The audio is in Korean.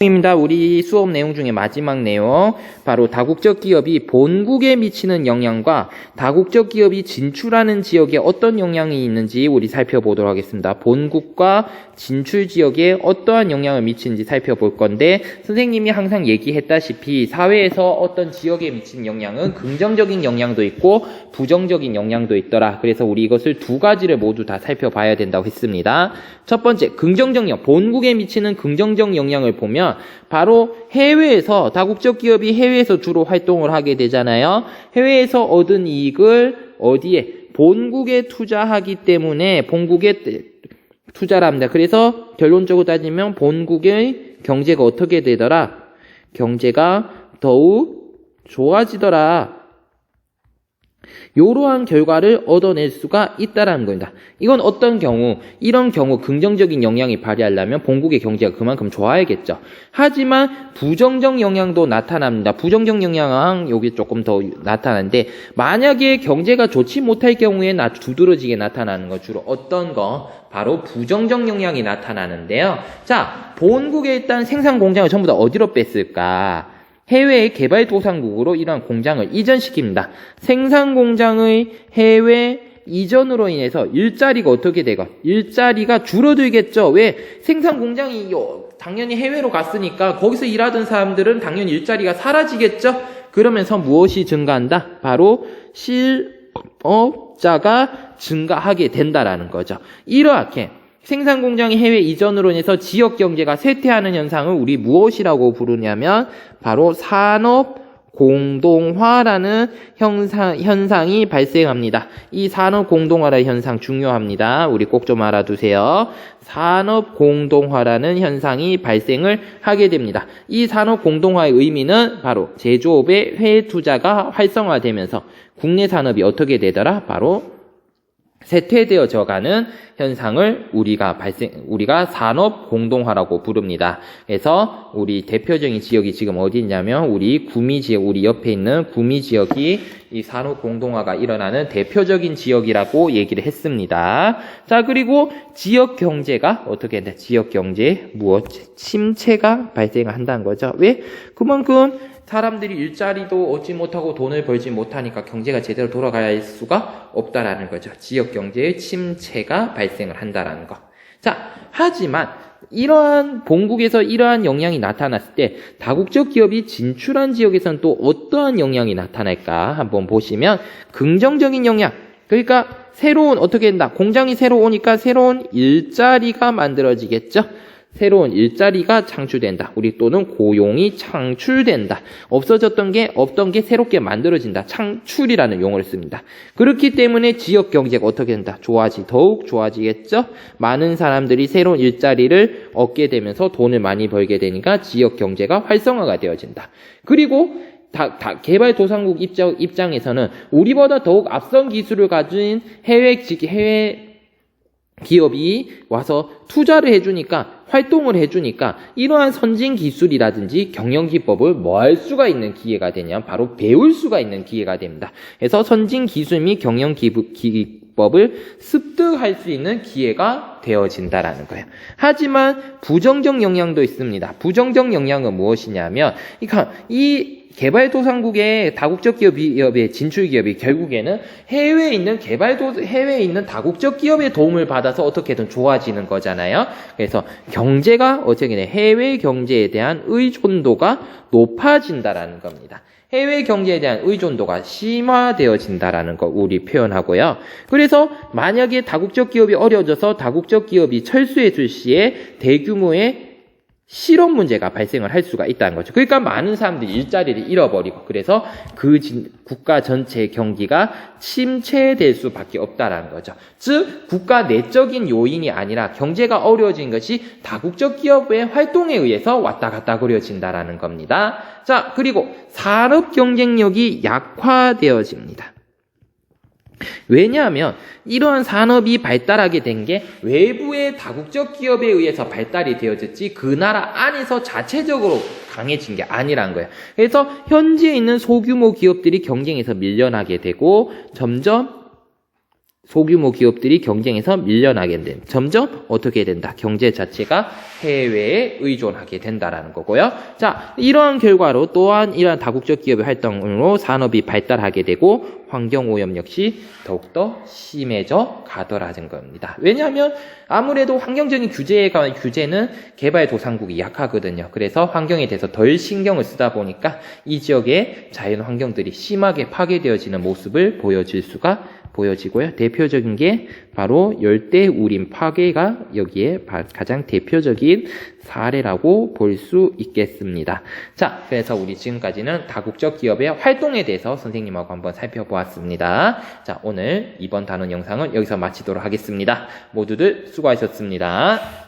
입니다. 우리 수업 내용 중에 마지막 내용 바로 다국적 기업이 본국에 미치는 영향과 다국적 기업이 진출하는 지역에 어떤 영향이 있는지 우리 살펴보도록 하겠습니다. 본국과 진출 지역에 어떠한 영향을 미치는지 살펴볼 건데 선생님이 항상 얘기했다시피 사회에서 어떤 지역에 미치는 영향은 긍정적인 영향도 있고 부정적인 영향도 있더라. 그래서 우리 이것을 두 가지를 모두 다 살펴봐야 된다고 했습니다. 첫 번째 긍정적 영향 본국에 미치는 긍정적 영향을 보면 바로 해외에서 다국적 기업이 해외에서 주로 활동을 하게 되잖아요. 해외에서 얻은 이익을 어디에 본국에 투자하기 때문에 본국에 투자를 합니다. 그래서 결론적으로 따지면 본국의 경제가 어떻게 되더라? 경제가 더욱 좋아지더라. 이러한 결과를 얻어낼 수가 있다라는 겁니다. 이건 어떤 경우, 이런 경우 긍정적인 영향이 발휘하려면 본국의 경제가 그만큼 좋아야겠죠. 하지만 부정적 영향도 나타납니다. 부정적 영향은 여기 조금 더 나타나는데 만약에 경제가 좋지 못할 경우에 나 두드러지게 나타나는 거 주로 어떤 거? 바로 부정적 영향이 나타나는데요. 자, 본국에 일단 생산 공장을 전부 다 어디로 뺐을까? 해외 개발도상국으로 이러한 공장을 이전시킵니다. 생산 공장의 해외 이전으로 인해서 일자리가 어떻게 되고 일자리가 줄어들겠죠. 왜 생산 공장이 당연히 해외로 갔으니까 거기서 일하던 사람들은 당연히 일자리가 사라지겠죠. 그러면서 무엇이 증가한다? 바로 실업자가 증가하게 된다라는 거죠. 이렇게 생산 공장이 해외 이전으로 인해서 지역 경제가 쇠퇴하는 현상을 우리 무엇이라고 부르냐면 바로 산업 공동화라는 현상, 현상이 발생합니다. 이 산업 공동화라는 현상 중요합니다. 우리 꼭 좀 알아두세요. 산업 공동화라는 현상이 발생을 하게 됩니다. 이 산업 공동화의 의미는 바로 제조업의 해외 투자가 활성화되면서 국내 산업이 어떻게 되더라? 바로 쇠퇴되어져 가는 현상을 우리가 발생, 우리가 산업 공동화라고 부릅니다. 그래서 우리 대표적인 지역이 지금 어디 있냐면 우리 구미 지역, 우리 옆에 있는 구미 지역이 이 산업 공동화가 일어나는 대표적인 지역이라고 얘기를 했습니다. 자, 그리고 지역 경제가 어떻게 된다? 지역 경제 무엇? 침체가 발생한다는 거죠. 왜? 그만큼 사람들이 일자리도 얻지 못하고 돈을 벌지 못하니까 경제가 제대로 돌아갈 수가 없다라는 거죠. 지역 경제의 침체가 발생을 한다라는 거. 자, 하지만 이러한 본국에서 이러한 영향이 나타났을 때 다국적 기업이 진출한 지역에서는 또 어떠한 영향이 나타날까 한번 보시면 긍정적인 영향. 그러니까 새로운 어떻게 된다? 공장이 새로 오니까 새로운 일자리가 만들어지겠죠. 새로운 일자리가 창출된다. 우리 또는 고용이 창출된다. 없어졌던 게 없던 게 새롭게 만들어진다. 창출이라는 용어를 씁니다. 그렇기 때문에 지역 경제가 어떻게 된다? 좋아지 더욱 좋아지겠죠. 많은 사람들이 새로운 일자리를 얻게 되면서 돈을 많이 벌게 되니까 지역 경제가 활성화가 되어진다. 그리고 다, 다 개발도상국 입장, 입장에서는 우리보다 더욱 앞선 기술을 가진 해외 해외 기업이 와서 투자를 해주니까 활동을 해주니까 이러한 선진 기술이라든지 경영 기법을 뭐 할 수가 있는 기회가 되냐 바로 배울 수가 있는 기회가 됩니다. 그래서 선진 기술 및 경영 기법을 습득할 수 있는 기회가 되어진다라는 거예요. 하지만 부정적 영향도 있습니다. 부정적 영향은 무엇이냐면 그러니까 이 개발도상국의 다국적 기업의 진출 기업이 결국에는 해외에 있는 개발도 해외에 있는 다국적 기업의 도움을 받아서 어떻게든 좋아지는 거잖아요. 그래서 경제가 어떻게 돼 해외 경제에 대한 의존도가 높아진다라는 겁니다. 해외 경제에 대한 의존도가 심화되어진다라는 거 우리 표현하고요. 그래서 만약에 다국적 기업이 어려져서 다국적 기업이 철수해 줄 시에 대규모의 실업 문제가 발생을 할 수가 있다는 거죠. 그러니까 많은 사람들이 일자리를 잃어버리고 그래서 그 국가 전체 경기가 침체될 수밖에 없다라는 거죠. 즉 국가 내적인 요인이 아니라 경제가 어려워진 것이 다국적 기업의 활동에 의해서 왔다 갔다 그려진다라는 겁니다. 자 그리고 산업 경쟁력이 약화되어집니다. 왜냐하면 이러한 산업이 발달하게 된 게 외부의 다국적 기업에 의해서 발달이 되어졌지 그 나라 안에서 자체적으로 강해진 게 아니란 거예요. 그래서 현지에 있는 소규모 기업들이 경쟁에서 밀려나게 되고 점점 소규모 기업들이 경쟁에서 밀려나게 된 점점 어떻게 된다. 경제 자체가 해외에 의존하게 된다라는 거고요. 자 이러한 결과로 또한 이러한 다국적 기업의 활동으로 산업이 발달하게 되고 환경 오염 역시 더욱더 심해져 가더라는 겁니다. 왜냐하면 아무래도 환경적인 규제에 관한 규제는 개발 도상국이 약하거든요. 그래서 환경에 대해서 덜 신경을 쓰다 보니까 이 지역의 자연 환경들이 심하게 파괴되어지는 모습을 보여질 수가 보여지고요. 대표적인 게 바로 열대 우림 파괴가 여기에 바- 가장 대표적인 사례라고 볼 수 있겠습니다. 자, 그래서 우리 지금까지는 다국적 기업의 활동에 대해서 선생님하고 한번 살펴보았습니다. 자, 오늘 이번 단원 영상은 여기서 마치도록 하겠습니다. 모두들 수고하셨습니다.